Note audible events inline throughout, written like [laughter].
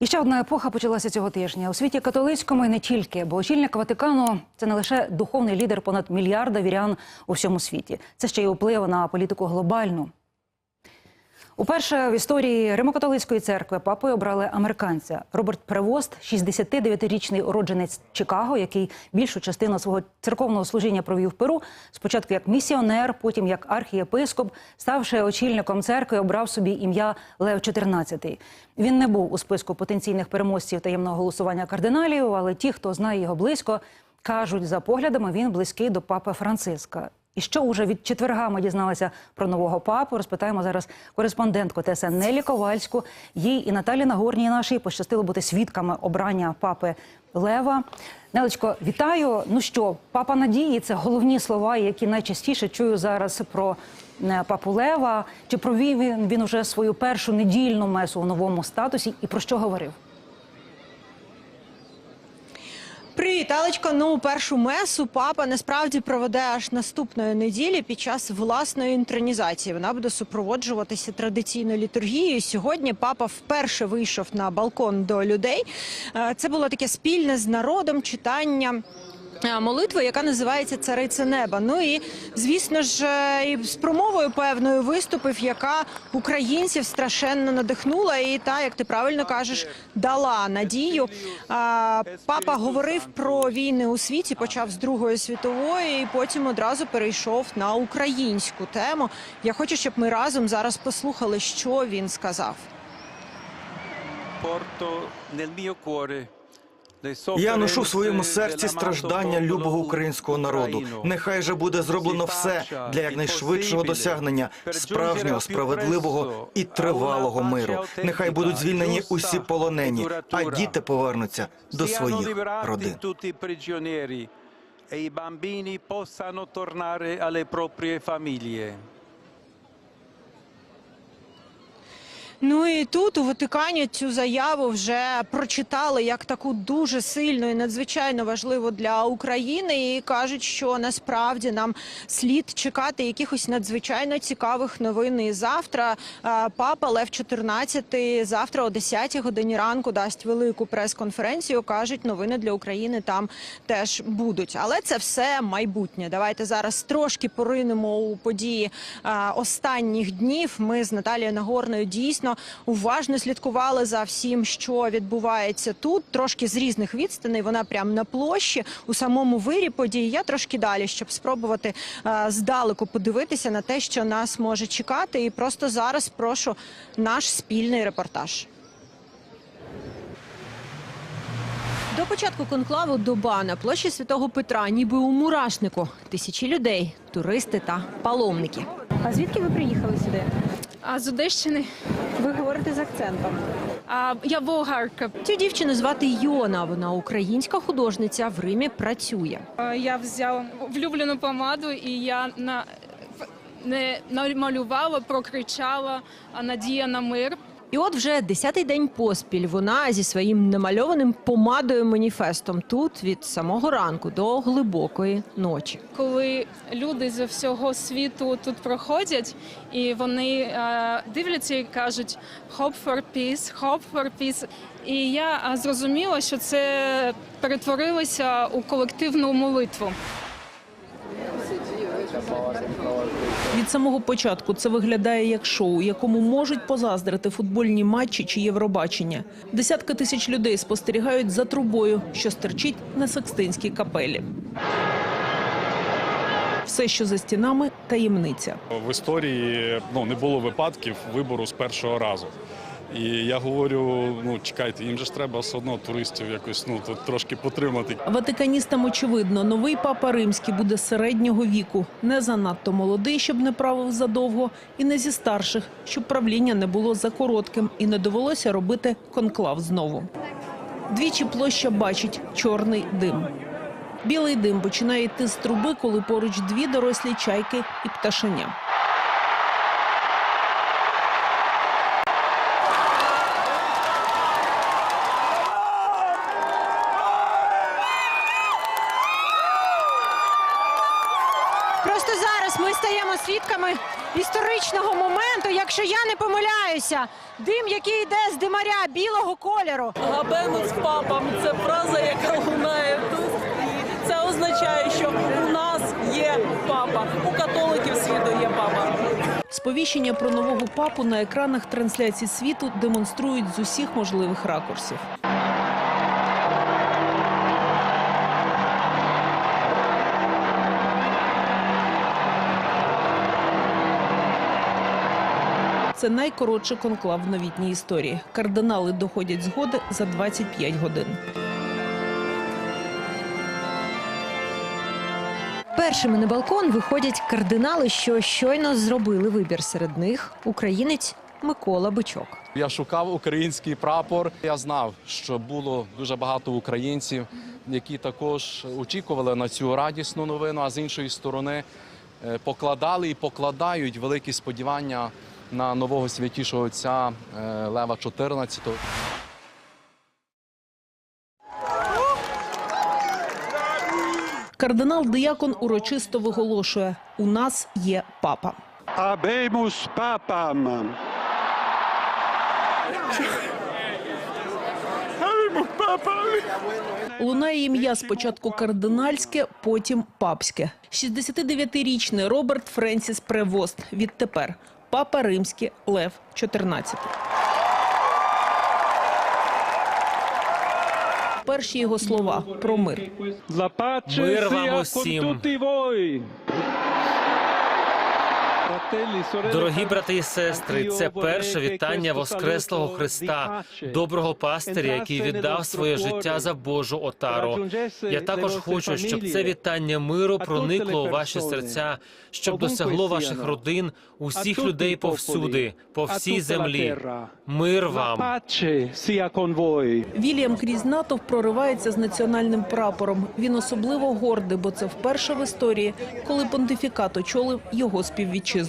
І ще одна епоха почалася цього тижня. У світі католицькому і не тільки, бо очільник Ватикану це не лише духовний лідер понад мільярда вірян у всьому світі. Це ще й вплив на політику глобальну. Уперше в історії Римокатолицької церкви папою обрали американця Роберт Превост, 69-річний уродженець Чикаго, який більшу частину свого церковного служіння провів в Перу. Спочатку як місіонер, потім як архієпископ, ставши очільником церкви, обрав собі ім'я Лев XIV. Він не був у списку потенційних переможців таємного голосування кардиналів, але ті, хто знає його близько, кажуть, за поглядами він близький до папи Франциска. І що уже від четверга ми дізналися про нового папу? Розпитаємо зараз кореспондентку ТСН Нелі Ковальську. Їй і Наталі Нагорній нашій пощастило бути свідками обрання папи Лева. Нелечко, вітаю. Ну що, папа надії це головні слова, які найчастіше чую зараз про е, папу Лева. Чи провів він, він уже свою першу недільну месу у новому статусі? І про що говорив? Привіт, Алечко. Ну, першу месу папа насправді проведе аж наступної неділі під час власної інтронізації. Вона буде супроводжуватися традиційною літургією. Сьогодні папа вперше вийшов на балкон до людей. Е, Це було таке спільне з народом читання. Молитви, яка називається Цариця Неба. Ну і звісно ж, і з промовою певною виступив, яка українців страшенно надихнула, і та, як ти правильно кажеш, дала надію. Папа говорив про війни у світі, почав з Другої світової, і потім одразу перейшов на українську тему. Я хочу, щоб ми разом зараз послухали, що він сказав. porto nel mio cuore Я ношу в своєму серці страждання любого українського народу. Нехай же буде зроблено все для якнайшвидшого досягнення справжнього, справедливого і тривалого миру. Нехай будуть звільнені усі полонені, а діти повернуться до своїх родин. e i bambini possano tornare alle proprie famiglie. Ну і тут у Ватикані цю заяву вже прочитали як таку дуже сильну і надзвичайно важливу для України. І кажуть, що насправді нам слід чекати якихось надзвичайно цікавих новин. І завтра е, папа Лев XIV завтра о 10 годині ранку дасть велику прес-конференцію. кажуть, новини для України там теж будуть. Але це все майбутнє. Давайте зараз трошки поринемо у події е, останніх днів. Ми з Наталією Нагорною дійсно уважно слідкували за всім, що відбувається тут. Трошки з різних відстаней. Вона прямо на площі у самому вирі події. Я трошки далі, щоб спробувати е, здалеку подивитися на те, що нас може чекати. І просто зараз прошу наш спільний репортаж. До початку конклаву доба на площі Святого Петра, ніби у мурашнику. Тисячі людей, туристи та паломники. А звідки ви приїхали сюди? А з Одещини Ви говорите з акцентом. а, я болгарка. Цю дівчину звати Йона. Вона українська художниця в Римі працює. Я взяла влюблену помаду і я на не намалювала, прокричала Надія на мир. І от вже десятий день поспіль вона зі своїм намальованим помадою маніфестом тут від самого ранку до глибокої ночі. Коли люди з всього світу тут проходять, і вони е, дивляться і кажуть «Hope for peace, hope for peace». І я зрозуміла, що це перетворилося у колективну молитву. Від самого початку це виглядає як шоу, якому можуть позаздрити футбольні матчі чи Євробачення. Десятки тисяч людей спостерігають за трубою, що стерчить на Секстинській капелі. Все, що за стінами, таємниця. В історії ну не було випадків вибору з першого разу. І я говорю: ну чекайте, їм же ж треба все одно туристів якось ну тут трошки потримати. Ватиканістам очевидно, новий папа римський буде середнього віку, не занадто молодий, щоб не правив задовго, і не зі старших, щоб правління не було за коротким і не довелося робити конклав знову. Двічі площа бачить чорний дим. Білий дим починає йти з труби, коли поруч дві дорослі чайки і пташеня. Просто зараз ми стаємо свідками історичного моменту, якщо я не помиляюся. Дим, який йде з димаря білого кольору. Габенус папам це фраза, яка лунає тут. Це означає, що у нас є папа, у католиків світу є папа. Сповіщення про нового папу на екранах трансляцій світу демонструють з усіх можливих ракурсів. Це найкоротший конклав в новітній історії. Кардинали доходять згоди за 25 годин. Першими на балкон виходять кардинали, що щойно зробили вибір серед них українець Микола Бичок. Я шукав український прапор. Я знав, що було дуже багато українців, які також очікували на цю радісну новину, а з іншої сторони е, покладали і покладають великі сподівання на нового святішого отця е, Лева XIV. Кардинал Диякон урочисто виголошує: у нас є папа. Habemus papam. Лунає ім'я спочатку кардинальське, потім папське. 69-річний Роберт Френсіс Превост. Відтепер папа римський Лев XIV. Перші його слова про мир. Мир вам усім. Дорогі брати і сестри, це перше вітання Воскреслого Христа, доброго пастиря, який віддав своє життя за Божу отару. Я також хочу, щоб це вітання миру проникло у ваші серця, щоб досягло ваших родин, усіх людей повсюди, по всій землі. Мир вам. Вільям крізь натовп проривається з національним прапором. Він особливо гордий, бо це вперше в історії, коли понтифікат очолив його співвітчизник.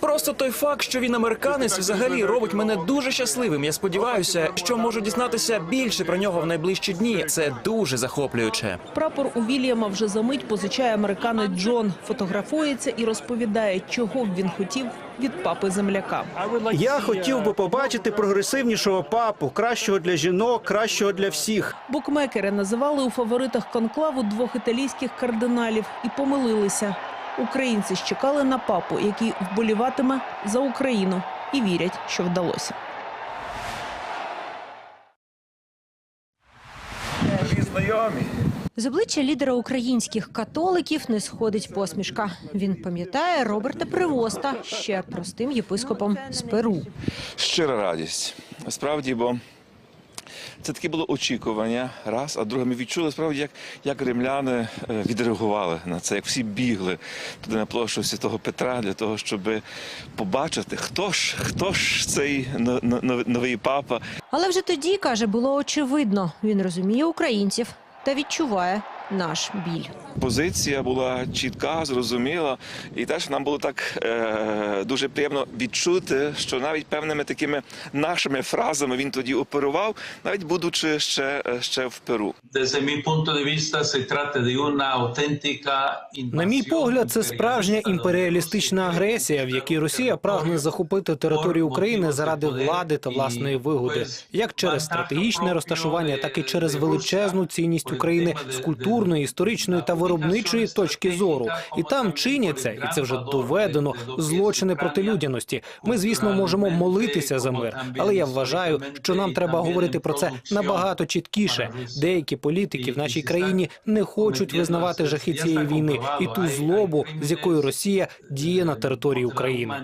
Просто той факт, що він американець, взагалі робить мене дуже щасливим. Я сподіваюся, що можу дізнатися більше про нього в найближчі дні. Це дуже захоплююче. Прапор у Вільяма вже за мить позичає американець Джон. Фотографується і розповідає, чого б він хотів від папи земляка. Я хотів би побачити прогресивнішого папу, кращого для жінок, кращого для всіх. Букмекери називали у фаворитах конклаву двох італійських кардиналів і помилилися. Українці ж чекали на папу, який вболіватиме за Україну, і вірять, що вдалося. З обличчя лідера українських католиків не сходить посмішка. Він пам'ятає Роберта Привоста ще простим єпископом з Перу. Щира радість. Справді, бо це таке було очікування, раз, а друге, ми відчули справді, як, як римляни е, відреагували на це, як всі бігли туди на площу Святого Петра для того, щоб побачити, хто ж, хто ж цей но- но- новий папа, Але вже тоді, каже, було очевидно. Він розуміє українців та відчуває наш біль. Позиція була чітка, зрозуміла, і теж нам було так е, дуже приємно відчути, що навіть певними такими нашими фразами він тоді оперував, навіть будучи ще, е, ще в Перу. На мій погляд, це справжня імперіалістична агресія, в якій Росія прагне захопити територію України заради влади та власної вигоди, як через стратегічне розташування, так і через величезну цінність України з культурної, історичної та виробничої точки зору. І там чиняться, і це вже доведено, злочини проти людяності. Ми, звісно, можемо молитися за мир, але я вважаю, що нам треба говорити про це набагато чіткіше. Деякі політики в нашій країні не хочуть визнавати жахи цієї війни і ту злобу, з якою Росія діє на території України.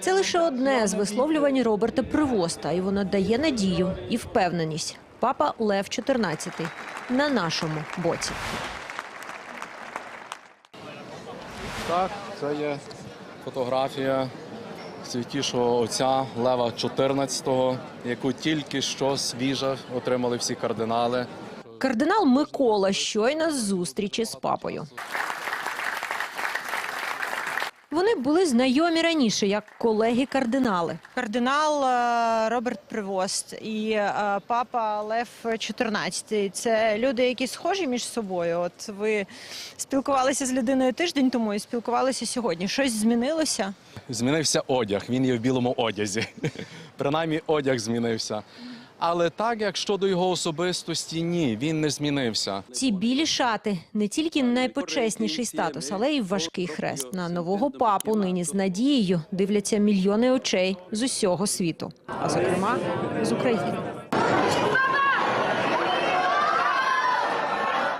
Це лише одне з висловлювань Роберта Привоста, і воно дає надію і впевненість. Папа Лев XIV на нашому боці. Так, це є фотографія святішого отця Лева XIV, яку тільки що свіжа отримали всі кардинали. Кардинал Микола щойно з зустрічі з папою. Вони були знайомі раніше як колеги-кардинали. Кардинал е, Роберт Привост і е, папа Лев XIV – це люди, які схожі між собою. От ви спілкувалися з людиною тиждень тому і спілкувалися сьогодні. Щось змінилося? Змінився одяг, він є в білому одязі. [laughs] Принаймні одяг змінився. Але так, як щодо його особистості, ні, він не змінився. Ці білі шати не тільки найпочесніший статус, але й важкий хрест. На нового папу нині з надією дивляться мільйони очей з усього світу, а зокрема з України.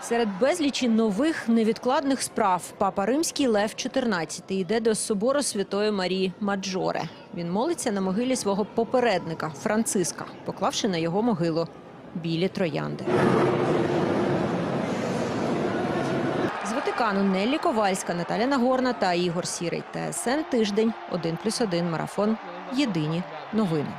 Серед безлічі нових невідкладних справ папа римський Лев XIV йде до собору Святої Марії Маджоре. Він молиться на могилі свого попередника Франциска, поклавши на його могилу білі троянди. З Ватикану Неллі Ковальська, Наталя Нагорна та Ігор Сірий. ТСН тиждень 1+,1 марафон. Єдині новини.